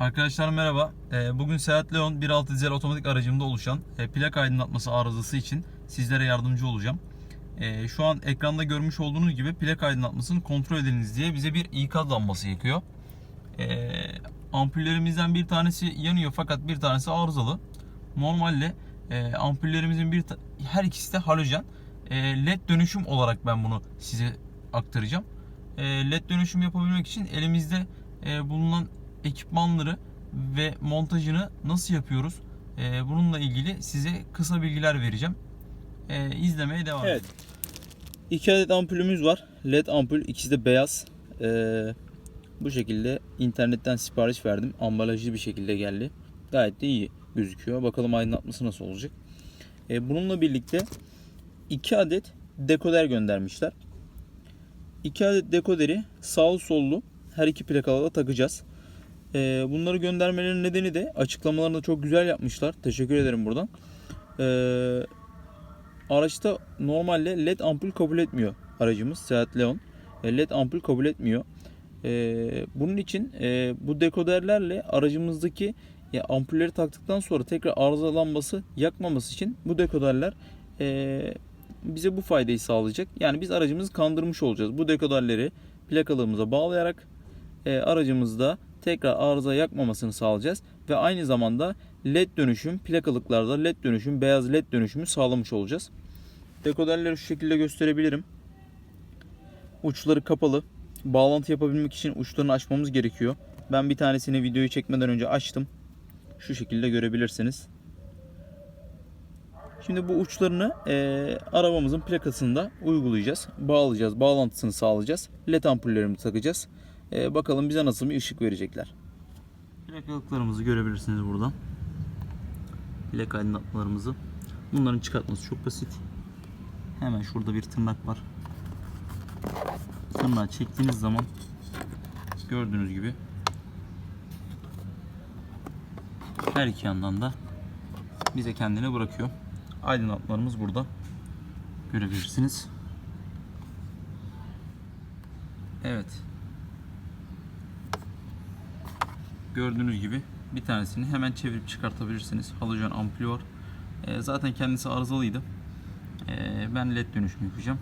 Arkadaşlar merhaba. Ee, Bugün Seat Leon 1.6 dizel otomatik aracımda oluşan e, plak aydınlatması arızası için sizlere yardımcı olacağım. Ee, Şu an ekranda görmüş olduğunuz gibi plak aydınlatmasını kontrol ediniz diye bize bir ikaz lambası yakıyor. Ee, Ampullerimizden bir tanesi yanıyor fakat bir tanesi arızalı. Normalde e, ampullerimizin bir her ikisi de halojen. LED dönüşüm olarak ben bunu size aktaracağım. LED dönüşüm yapabilmek için elimizde e, bulunan ekipmanları ve montajını nasıl yapıyoruz? E, bununla ilgili size kısa bilgiler vereceğim. E, izlemeye devam Evet. edin. İki adet ampulümüz var. LED ampul. ikisi de beyaz. Ee, bu şekilde internetten sipariş verdim. Ambalajlı bir şekilde geldi. Gayet de iyi gözüküyor. Bakalım aydınlatması nasıl olacak. Ee, bununla birlikte iki adet dekoder göndermişler. İki adet dekoderi sağlı sollu her iki plakalara takacağız. Ee, bunları göndermelerinin nedeni de açıklamalarını da çok güzel yapmışlar. Teşekkür ederim buradan. Ee, araçta normalde led ampul kabul etmiyor aracımız Seat Leon. E, led ampul kabul etmiyor. E, bunun için e, bu dekoderlerle aracımızdaki ya, ampulleri taktıktan sonra tekrar arıza lambası yakmaması için bu dekoderler e, bize bu faydayı sağlayacak. Yani biz aracımızı kandırmış olacağız. Bu dekoderleri plakalığımıza bağlayarak e, aracımızda tekrar arıza yakmamasını sağlayacağız ve aynı zamanda led dönüşüm plakalıklarda led dönüşüm beyaz led dönüşümü sağlamış olacağız. Dekoderleri şu şekilde gösterebilirim. Uçları kapalı. Bağlantı yapabilmek için uçlarını açmamız gerekiyor. Ben bir tanesini videoyu çekmeden önce açtım. Şu şekilde görebilirsiniz. Şimdi bu uçlarını eee, arabamızın plakasında uygulayacağız. Bağlayacağız. Bağlantısını sağlayacağız. LED ampullerimizi takacağız. Eee, bakalım bize nasıl bir ışık verecekler. Plakalıklarımızı görebilirsiniz buradan. Plak aydınlatmalarımızı. Bunların çıkartması çok basit. Hemen şurada bir tırnak var. Tırnağı çektiğiniz zaman gördüğünüz gibi her iki yandan da bize kendini bırakıyor. Aydınlatmalarımız burada. Görebilirsiniz. Evet. Gördüğünüz gibi bir tanesini hemen çevirip çıkartabilirsiniz. Halojen ampulü var. Ee, zaten kendisi arızalıydı. Ee, ben led dönüşüm yapacağım.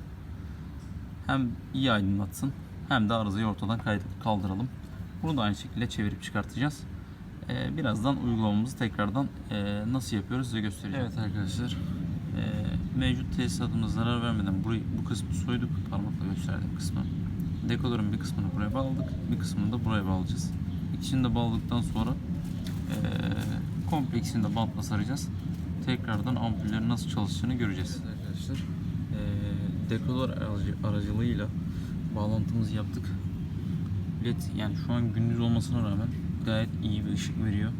Hem iyi aydınlatsın hem de arızayı ortadan kaldıralım. Bunu da aynı şekilde çevirip çıkartacağız. Ee, birazdan uygulamamızı tekrardan e, nasıl yapıyoruz size göstereceğim. Evet arkadaşlar. e, mevcut tesisatımıza zarar vermeden burayı, bu kısmı soyduk. Parmakla gösterdiğim kısmı. Dekoların bir kısmını buraya bağladık. Bir kısmını da buraya bağlayacağız. İkisini de bağladıktan sonra e, komple ikisini de bantla saracağız. Tekrardan ampullerin nasıl çalıştığını göreceğiz. arkadaşlar. E, dekolar aracı, aracılığıyla bağlantımızı yaptık. LED yani şu an gündüz olmasına rağmen gayet iyi bir ışık veriyor.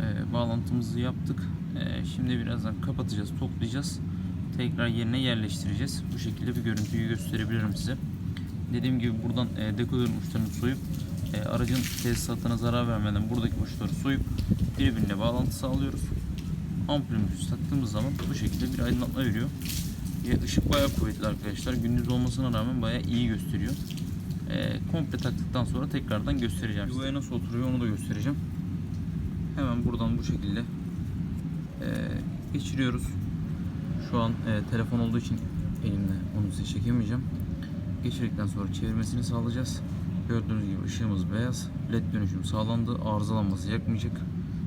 E, bağlantımızı yaptık. E, şimdi birazdan kapatacağız, toplayacağız. Tekrar yerine yerleştireceğiz. Bu şekilde bir görüntüyü gösterebilirim size. Dediğim gibi buradan e, dekoların uçlarını soyup e, aracın tesisatına zarar vermeden buradaki uçları soyup birbirine bağlantı sağlıyoruz. Ampulümüzü taktığımız zaman bu şekilde bir aydınlatma veriyor. Ve ışık bayağı kuvvetli arkadaşlar. Gündüz olmasına rağmen bayağı iyi gösteriyor. E, komple taktıktan sonra tekrardan göstereceğim. Yuvaya nasıl oturuyor onu da göstereceğim. Hemen buradan bu şekilde e, geçiriyoruz. Şu an e, telefon olduğu için elimde onu size çekemeyeceğim. Geçirdikten sonra çevirmesini sağlayacağız. Gördüğünüz gibi ışığımız beyaz. LED dönüşüm sağlandı. Arızalanması yakmayacak.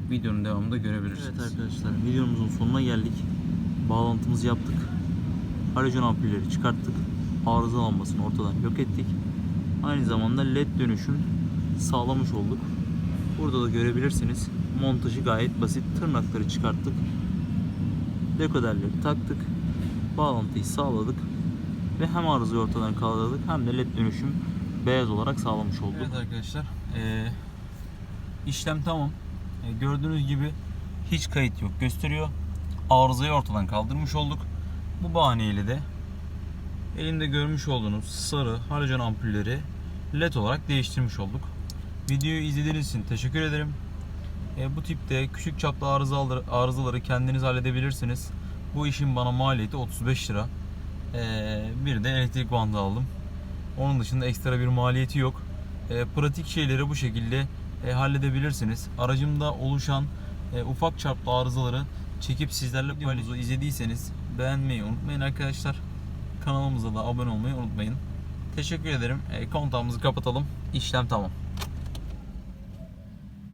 Videonun devamında görebilirsiniz. Evet arkadaşlar videomuzun sonuna geldik. Bağlantımızı yaptık. Halojen ampulleri çıkarttık. Arızalanmasını ortadan yok ettik. Aynı zamanda LED dönüşüm sağlamış olduk. Burada da görebilirsiniz. Montajı gayet basit. Tırnakları çıkarttık. Dekoderleri taktık. Bağlantıyı sağladık. Ve hem arızayı ortadan kaldırdık hem de led dönüşüm beyaz olarak sağlamış olduk. Evet arkadaşlar. eee, işlem tamam. E, gördüğünüz gibi hiç kayıt yok gösteriyor. Arızayı ortadan kaldırmış olduk. Bu bahaneyle de elimde görmüş olduğunuz sarı halojen ampulleri led olarak değiştirmiş olduk. Videoyu izlediğiniz için teşekkür ederim. E, bu tipte küçük çaplı arızaları, arızaları kendiniz halledebilirsiniz. Bu işin bana maliyeti 35 lira. E, bir de elektrik bandı aldım. Onun dışında ekstra bir maliyeti yok. E, pratik şeyleri bu şekilde e, halledebilirsiniz. Aracımda oluşan e, ufak çaplı arızaları çekip sizlerle paylaşıyoruz. izlediyseniz beğenmeyi unutmayın arkadaşlar. Kanalımıza da abone olmayı unutmayın. Teşekkür ederim. E, kontağımızı kapatalım. İşlem tamam.